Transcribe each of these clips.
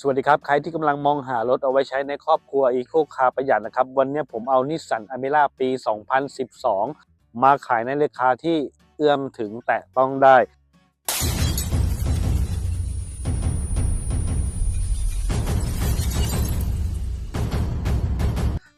สวัสดีครับ ใครที่กำลังมองหารถเอาไว้ใช้ในครอบครัวอีโคคาประหยัดนะครับ วันนี้ผมเอานิสสันอเมร่าปี 2012 มาขายในราคาที่เอื้อมถึงแตะต้องได้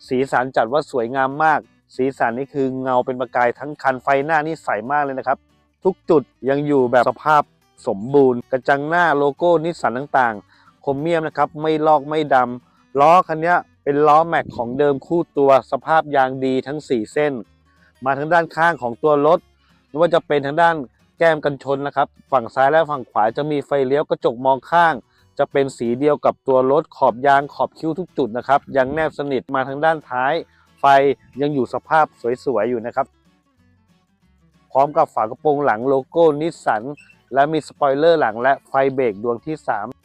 สีสันจัดว่าสวยงามมาก สีสันนี่คือเงาเป็นประกายทั้งคันไฟหน้านี่ใสมากเลยนะครับ ทุกจุดยังอยู่แบบสภาพสมบูรณ์ กระจังหน้าโลโก้นิสสันต่างๆ คมเมียมนะครับ ไม่ลอกไม่ดำล้อคันนี้เป็นล้อแม็กของเดิมคู่ตัวสภาพยางดีทั้ง 4 เส้น มาทางด้านข้างของตัวรถไม่ว่าจะเป็นทางด้านแก้มกันชนนะครับ ฝั่งซ้ายและฝั่งขวาจะมีไฟเลี้ยวกระจกมองข้าง จะเป็นสีเดียวกับตัวรถขอบยางขอบคิ้วทุกจุดนะครับ ยังแนบสนิทมาทางด้านท้าย ไฟยังอยู่สภาพสวยๆอยู่นะครับ พร้อมกับฝากระโปรงหลังโลโก้นิสสันและมีสปอยเลอร์หลังและไฟเบรกดวงที่ 3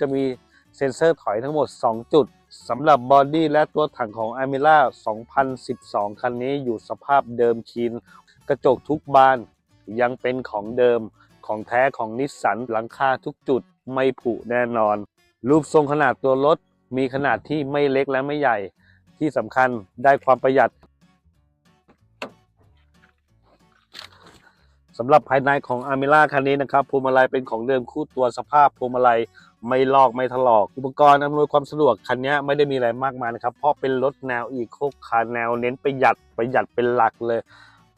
จะมีเซ็นเซอร์ถอยทั้งหมด 2 จุดสำหรับบอดี้และตัวถังของ a m i l a 2012 คันนี้อยู่สภาพเดิมคีน กระจกทุกบานยังเป็นของเดิมของแท้ของนิสสันหลังคาทุกจุดไม่ผุแน่นอน รูปทรงขนาดตัวรถมีขนาดที่ไม่เล็กและไม่ใหญ่ ที่สำคัญได้ความประหยัด สำหรับภายในของอา m มิล่าคันนี้นะครับพวงมาลัยเป็นของเดิมคู่ตัวสภาพพวงมาลัยไม่ลอกไม่ถลอก อุปกรณ์อำนวยความสะดวกคันนี้ไม่ได้มีอะไรมากมายนะครับ เพราะเป็นรถแนวอีโคคาร์แนวเน้นประหยัดประหยัดเป็นหลักเลย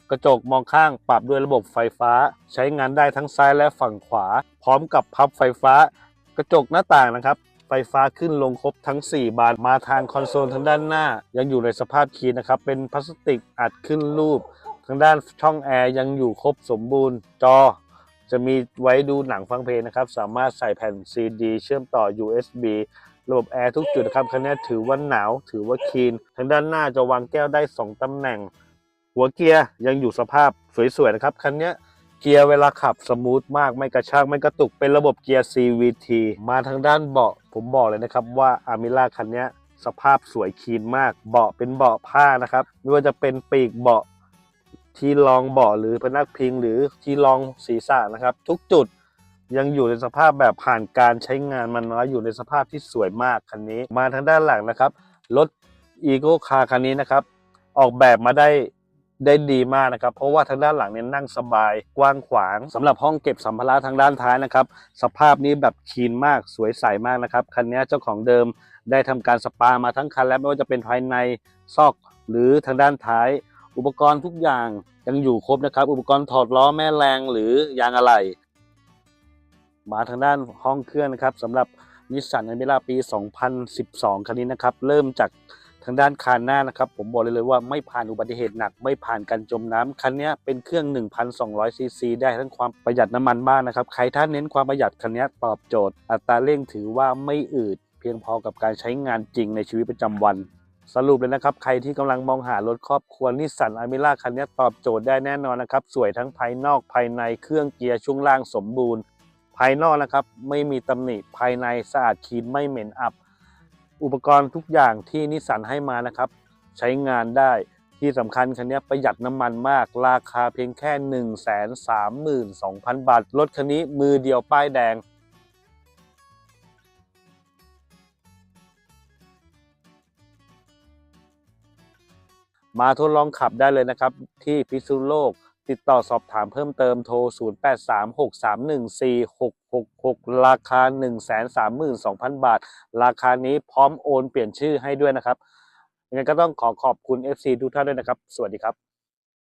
กระจกมองข้างปรับด้วยระบบไฟฟ้า ใช้งานได้ทั้งซ้ายและฝั่งขวา พร้อมกับพับไฟฟ้า กระจกหน้าต่างนะครับไฟฟ้าขึ้นลงครบทั้ง 4 บานมาทางคอนโซลทางด้านหน้า ยังอยู่ในสภาพคีนนะครับ เป็นพลาสติกอัดขึ้นรูป ทางด้านช่องแอร์ยังอยู่ครบสมบูรณ์จอ จะมีไว้ดูหนังฟังเพลงนะครับ สามารถใส่แผ่น CD เชื่อมต่อ USB ระบบแอร์ทุกจุดนะครับคันนี้ถือว่าหนาวถือว่าคีน ทางด้านหน้าจะวางแก้วได้ 2 ตำแหน่ง หัวเกียร์ยังอยู่สภาพสวยๆนะครับคันนี้เกียร์เวลาขับสมูทมากไม่กระชากไม่กระตุกเป็นระบบเกียร์ CVT มาทางด้านเบาะผมบอกเลยนะครับว่าอามิล่าคันนี้สภาพสวยคีนมาก เบาะเป็นเบาะผ้านะครับไม่ว่าจะเป็นปีกเบาะ ที่รองเบาะหรือพนักพิงหรือที่รองศีรษะนะครับ ทุกจุดยังอยู่ในสภาพแบบผ่านการใช้งานมันน้อยอยู่ในสภาพที่สวยมากคันนี้ มาทางด้านหลังนะครับรถ e c o Car คันนี้นะครับ ออกแบบมาได้ได้ดีมากนะครับ เพราะว่าทางด้านหลังเนี่ยนั่งสบายกว้างขวางสำหรับห้องเก็บสัมภาระทางด้านท้ายนะครับ สภาพนี้แบบคีนมากสวยใสมากนะครับคันนี้เจ้าของเดิมได้ทำการสปามาทั้งคันแล้วไม่ว่าจะเป็นภายในซอกหรือทางด้านท้าย อุปกรณ์ทุกอย่างยังอยู่ครบนะครับ อุปกรณ์ถอดล้อแม่แรงหรือยางอะไหล่มาทางด้านห้องเครื่องนะครับสำหรับนิสสันอเมร่าปี 2012 คันนี้นะครับ เริ่มจากทางด้านคานหน้านะครับ ผมบอกเลยเลยว่าไม่ผ่านอุบัติเหตุหนัก ไม่ผ่านการจมน้ำคันนี้เป็นเครื่อง 1,200 ซีซีได้ทั้งความประหยัดน้ำมันบ้างนะครับ ใครท่านเน้นความประหยัดคันนี้ตอบโจทย์ อัตราเร่งถือว่าไม่อืด เพียงพอกับการใช้งานจริงในชีวิตประจำวัน สรุปเลยนะครับ ใครที่กำลังมองหารถครอบครัวนิสสันอเมร่าคันนี้ตอบโจทย์ได้แน่นอนนะครับ สวยทั้งภายนอกภายในเครื่องเกียร์ช่วงล่างสมบูรณ์ ภายนอกนะครับ ไม่มีตำหนิภายในสะอาดคลีนไม่เหม็นอับ อุปกรณ์ทุกอย่างที่นิสสันให้มานะครับ ใช้งานได้ที่สำคัญคันนี้ประหยัดน้ำมันมาก ราคาเพียงแค่ 1 3 2 0 0 0 บาทรถคันนี้มือเดียวป้ายแดง มาทดลองขับได้เลยนะครับ ที่พิษณุโลก ติดต่อสอบถามเพิ่มเติมโทร 0836314666 ราคา 132,000 บาท ราคานี้พร้อมโอนเปลี่ยนชื่อให้ด้วยนะครับยังไงก็ต้องขอขอบคุณ FC ทุกท่านด้วยนะครับ สวัสดีครับ